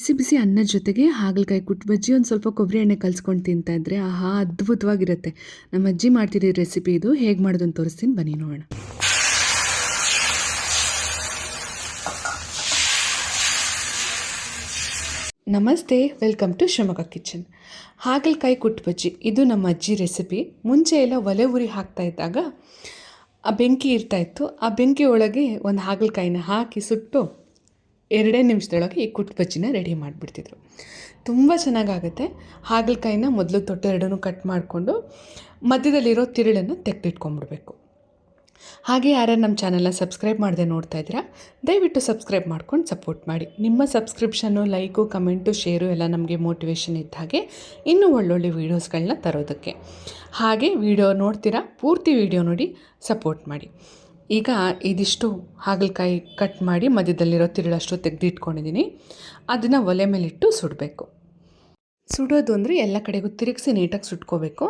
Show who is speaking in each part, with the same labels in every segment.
Speaker 1: ಬಿಸಿ ಬಿಸಿ ಅನ್ನದ ಜೊತೆಗೆ ಹಾಗಲಕಾಯಿ ಕುಟ್ಟು ಬಜ್ಜಿ ಒಂದು ಸ್ವಲ್ಪ ಕೊಬ್ಬರಿ ಎಣ್ಣೆ ಕಲ್ಸ್ಕೊಂಡು ತಿಂತಾ ಇದ್ರೆ ಆಹಾ ಅದ್ಭುತವಾಗಿರುತ್ತೆ. ನಮ್ಮ ಅಜ್ಜಿ ಮಾಡ್ತಿರೋ ರೆಸಿಪಿ ಇದು. ಹೇಗೆ ಮಾಡೋದು ಅಂತ ತೋರಿಸ್ತೀನಿ. ಬನ್ನಿ ನೋಡೋಣ. ನಮಸ್ತೆ. Welcome to Shivamogga kitchen. ಹಾಗಲಕಾಯಿ ಕುಟ್ಟು ಬಜ್ಜಿ. ಇದು ನಮ್ಮ ಅಜ್ಜಿ ರೆಸಿಪಿ ಮುಂಚೆ ಎಲ್ಲ ಒಲೆ ಉರಿ ಹಾಕ್ತಾ ಇದ್ದಾಗ ಆ ಬೆಂಕಿ ಇರ್ತಾಯಿತ್ತು ಆ ಬೆಂಕಿ ಒಳಗೆ ಒಂದು ಹಾಗಲಕಾಯಿನ ಹಾಕಿ ಸುಟ್ಟು ಎರಡೇ ನಿಮಿಷದೊಳಗೆ ಈ ಕುಟ್ಟು ಬಜ್ಜಿನ ರೆಡಿ ಮಾಡಿಬಿಡ್ತಿದ್ರು. ತುಂಬ ಚೆನ್ನಾಗಾಗುತ್ತೆ. ಹಾಗಲಕಾಯಿನ ಮೊದಲು ತೊಟ್ಟು ಎರಡನ್ನೂ ಕಟ್ ಮಾಡಿಕೊಂಡು ಮಧ್ಯದಲ್ಲಿರೋ ತಿರುಳನ್ನು ತೆಗೆದಿಟ್ಕೊಂಡ್ಬಿಡ್ಬೇಕು. ಹಾಗೆ ಯಾರ್ಯಾರು ನಮ್ಮ ಚಾನಲ್ನ ಸಬ್ಸ್ಕ್ರೈಬ್ ಮಾಡದೆ ನೋಡ್ತಾ ಇದ್ದೀರಾ, ದಯವಿಟ್ಟು ಸಬ್ಸ್ಕ್ರೈಬ್ ಮಾಡ್ಕೊಂಡು ಸಪೋರ್ಟ್ ಮಾಡಿ. ನಿಮ್ಮ ಸಬ್ಸ್ಕ್ರಿಪ್ಷನ್ನು ಲೈಕು ಕಮೆಂಟು ಶೇರು ಎಲ್ಲ ನಮಗೆ ಮೋಟಿವೇಶನ್ ಇದ್ದ ಹಾಗೆ ಇನ್ನೂ ಒಳ್ಳೊಳ್ಳೆ ವೀಡಿಯೋಸ್ಗಳನ್ನ ತರೋದಕ್ಕೆ. ಹಾಗೆ ವಿಡಿಯೋ ನೋಡ್ತೀರಾ, ಪೂರ್ತಿ ವಿಡಿಯೋ ನೋಡಿ ಸಪೋರ್ಟ್ ಮಾಡಿ. ಈಗ ಇದಿಷ್ಟು ಹಾಗಲಕಾಯಿ ಕಟ್ ಮಾಡಿ ಮಧ್ಯದಲ್ಲಿರೋ ತಿರುಳಷ್ಟು ತೆಗೆದಿಟ್ಕೊಂಡಿದ್ದೀನಿ. ಅದನ್ನು ಒಲೆ ಮೇಲಿಟ್ಟು ಸುಡಬೇಕು. ಸುಡೋದು ಅಂದರೆ ಎಲ್ಲ ಕಡೆಗೂ ತಿರುಗಿಸಿ ನೀಟಾಗಿ ಸುಟ್ಕೋಬೇಕು.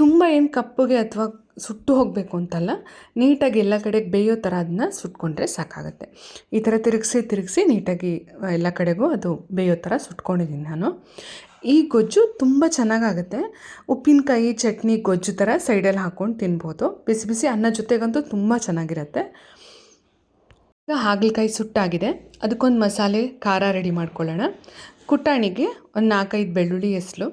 Speaker 1: ತುಂಬ ಏನು ಕಪ್ಪಗೆ ಅಥವಾ ಸುಟ್ಟು ಹೋಗಬೇಕು ಅಂತಲ್ಲ, ನೀಟಾಗಿ ಎಲ್ಲ ಕಡೆಗೆ ಬೇಯೋ ಥರ ಅದನ್ನ ಸುಟ್ಕೊಂಡ್ರೆ ಸಾಕಾಗುತ್ತೆ. ಈ ಥರ ತಿರುಗಿಸಿ ತಿರುಗಿಸಿ ನೀಟಾಗಿ ಎಲ್ಲ ಕಡೆಗೂ ಅದು ಬೇಯೋ ಥರ ಸುಟ್ಕೊಂಡಿದ್ದೀನಿ ನಾನು. ಈ ಗೊಜ್ಜು ತುಂಬ ಚೆನ್ನಾಗಾಗುತ್ತೆ. ಉಪ್ಪಿನಕಾಯಿ, ಚಟ್ನಿ, ಗೊಜ್ಜು ಥರ ಸೈಡಲ್ಲಿ ಹಾಕ್ಕೊಂಡು ತಿನ್ಬೋದು. ಬಿಸಿ ಬಿಸಿ ಅನ್ನ ಜೊತೆಗಂತೂ ತುಂಬ ಚೆನ್ನಾಗಿರುತ್ತೆ. ಈಗ ಹಾಗಲಕಾಯಿ ಸುಟ್ಟಾಗಿದೆ. ಅದಕ್ಕೊಂದು ಮಸಾಲೆ, ಖಾರ ರೆಡಿ ಮಾಡ್ಕೊಳ್ಳೋಣ. ಕುಟಾಣಿಗೆ ಒಂದು ನಾಲ್ಕೈದು ಬೆಳ್ಳುಳ್ಳಿ ಎಸ್ಲು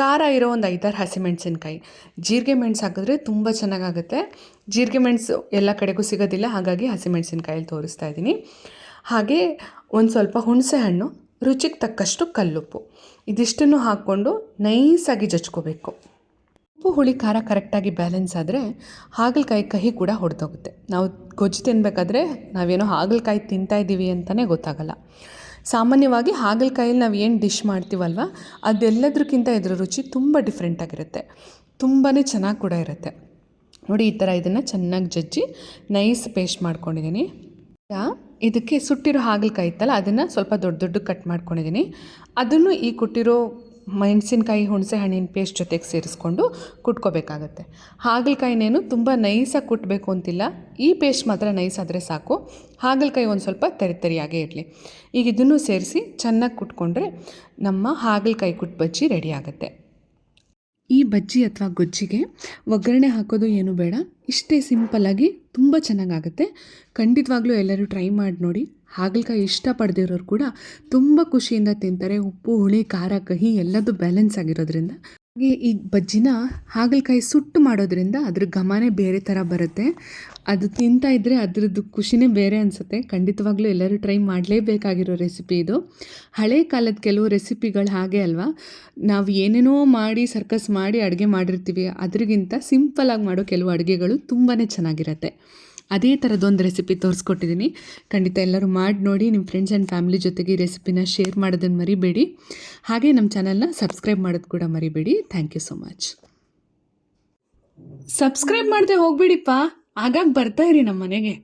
Speaker 1: ಖಾರ ಇರೋ ಒಂದು ಐದಾರು ಹಸಿಮೆಣಸಿನ್ಕಾಯಿ. ಜೀರಿಗೆ ಮೆಣಸು ಹಾಕಿದ್ರೆ ತುಂಬ ಚೆನ್ನಾಗಾಗುತ್ತೆ. ಜೀರಿಗೆ ಮೆಣಸು ಎಲ್ಲ ಕಡೆಗೂ ಸಿಗೋದಿಲ್ಲ, ಹಾಗಾಗಿ ಹಸಿಮೆಣಸಿನ್ಕಾಯಲ್ಲಿ ತೋರಿಸ್ತಾ ಇದ್ದೀನಿ. ಹಾಗೆ ಒಂದು ಸ್ವಲ್ಪ ಹುಣಸೆ ಹಣ್ಣು. ರುಚಿಗೆ ತಕ್ಕಷ್ಟು ಕಲ್ಲುಪ್ಪು. ಇದಿಷ್ಟನ್ನು ಹಾಕ್ಕೊಂಡು ನೈಸಾಗಿ ಜಚ್ಕೋಬೇಕು ಉಪ್ಪು, ಹುಳಿ, ಖಾರ ಕರೆಕ್ಟಾಗಿ ಬ್ಯಾಲೆನ್ಸ್ ಆದರೆ ಹಾಗಲಕಾಯಿ ಕಹಿ ಕೂಡ ಹೊಡೆದೋಗುತ್ತೆ ನಾವು ಗೊಜ್ಜು ತಿನ್ನಬೇಕಾದ್ರೆ ನಾವೇನೋ ಹಾಗಲಕಾಯಿ ತಿಂತಾ ಇದ್ದೀವಿ ಅಂತಲೇ ಗೊತ್ತಾಗಲ್ಲ. ಸಾಮಾನ್ಯವಾಗಿ ಹಾಗಲಕಾಯಲ್ಲಿ ನಾವು ಏನು ಡಿಶ್ ಮಾಡ್ತೀವಲ್ವ ಅದೆಲ್ಲದಕ್ಕಿಂತ ಇದರ ರುಚಿ ತುಂಬ ಡಿಫ್ರೆಂಟಾಗಿರುತ್ತೆ ತುಂಬಾ ಚೆನ್ನಾಗಿ ಕೂಡ ಇರುತ್ತೆ. ನೋಡಿ ಈ ಥರ ಇದನ್ನು ಚೆನ್ನಾಗಿ ಜಜ್ಜಿ ನೈಸ್ ಪೇಸ್ಟ್ ಮಾಡ್ಕೊಂಡಿದ್ದೀನಿ ಇದಕ್ಕೆ ಸುಟ್ಟಿರೋ ಹಾಗಲಕಾಯಿ ಇತ್ತಲ್ಲ, ಅದನ್ನು ಸ್ವಲ್ಪ ದೊಡ್ಡ ದೊಡ್ಡ ಕಟ್ ಮಾಡ್ಕೊಂಡಿದ್ದೀನಿ ಅದನ್ನು ಈ ಕೊಟ್ಟಿರೋ ಮೆಣಸಿನಕಾಯಿ, ಹುಣಸೆ ಹಣ್ಣಿನ ಪೇಸ್ಟ್ ಜೊತೆಗೆ ಸೇರಿಸ್ಕೊಂಡು ಕುಟ್ಕೋಬೇಕಾಗತ್ತೆ. ಹಾಗಲಕಾಯಿನೇನು ತುಂಬ ನೈಸಾಗಿ ಕುಟ್ಟಬೇಕು ಅಂತಿಲ್ಲ. ಈ ಪೇಸ್ಟ್ ಮಾತ್ರ ನೈಸ್ ಆದರೆ ಸಾಕು. ಹಾಗಲಕಾಯಿ ಒಂದು ಸ್ವಲ್ಪ ತರಿ ತರಿಯಾಗೇ ಇರಲಿ. ಈಗ ಇದನ್ನು ಸೇರಿಸಿ ಚೆನ್ನಾಗಿ ಕುಟ್ಕೊಂಡ್ರೆ ನಮ್ಮ ಹಾಗಲಕಾಯಿ ಕುಟ್ಟು ಬಜ್ಜಿ ರೆಡಿ ಆಗುತ್ತೆ. ಈ ಬಜ್ಜಿ ಅಥವಾ ಗೊಜ್ಜಿಗೆ ಒಗ್ಗರಣೆ ಹಾಕೋದು ಏನು ಬೇಡ. ಇಷ್ಟೇ ಸಿಂಪಲ್ಲಾಗಿ ತುಂಬ ಚೆನ್ನಾಗಾಗುತ್ತೆ. ಖಂಡಿತವಾಗ್ಲೂ ಎಲ್ಲರೂ ಟ್ರೈ ಮಾಡಿ ನೋಡಿ. ಹಾಗಲಕಾಯಿ ಇಷ್ಟಪಡ್ದಿರೋರು ಕೂಡ ತುಂಬ ಖುಷಿಯಿಂದ ತಿಂತಾರೆ. ಉಪ್ಪು, ಹುಳಿ, ಖಾರ, ಕಹಿ ಎಲ್ಲದೂ ಬ್ಯಾಲೆನ್ಸ್ ಆಗಿರೋದ್ರಿಂದ. ಹಾಗೆ ಈ ಬಜ್ಜಿನ ಹಾಗಲಕಾಯಿ ಸುಟ್ಟು ಮಾಡೋದ್ರಿಂದ ಅದ್ರ ಘಮನೇ ಬೇರೆ ಥರ ಬರುತ್ತೆ. ಅದು ತಿಂತಾ ಇದ್ದರೆ ಅದ್ರದ್ದು ಖುಷಿನೇ ಬೇರೆ ಅನಿಸುತ್ತೆ. ಖಂಡಿತವಾಗ್ಲೂ ಎಲ್ಲರೂ ಟ್ರೈ ಮಾಡಲೇಬೇಕಾಗಿರೋ ರೆಸಿಪಿ ಇದು. ಹಳೆ ಕಾಲದ ಕೆಲವು ರೆಸಿಪಿಗಳು ಹಾಗೆ ಅಲ್ವಾ? ನಾವು ಏನೇನೋ ಮಾಡಿ ಸರ್ಕಸ್ ಮಾಡಿ ಅಡುಗೆ ಮಾಡಿರ್ತೀವಿ. ಅದ್ರಿಗಿಂತ ಸಿಂಪಲಾಗಿ ಮಾಡೋ ಕೆಲವು ಅಡುಗೆಗಳು ತುಂಬಾ ಚೆನ್ನಾಗಿರುತ್ತೆ. ಅದೇ ಥರದೊಂದು ರೆಸಿಪಿ ತೋರಿಸ್ಕೊಟ್ಟಿದ್ದೀನಿ ಖಂಡಿತ ಎಲ್ಲರೂ ಮಾಡಿ ನೋಡಿ ನಿಮ್ಮ ಫ್ರೆಂಡ್ಸ್ ಆ್ಯಂಡ್ ಫ್ಯಾಮಿಲಿ ಜೊತೆಗೆ ರೆಸಿಪಿನ ಶೇರ್ ಮಾಡೋದನ್ನು ಮರಿಬೇಡಿ. ಹಾಗೆ ನಮ್ಮ ಚಾನಲ್ನ ಸಬ್ಸ್ಕ್ರೈಬ್ ಮಾಡೋದು ಕೂಡ ಮರಿಬೇಡಿ. Thank you so much subscribe ಮಾಡದೆ ಹೋಗ್ಬಿಡಿಪ್ಪ. ಆಗಾಗ ಬರ್ತಾ ಇರಿ ನಮ್ಮ ಮನೆಗೆ.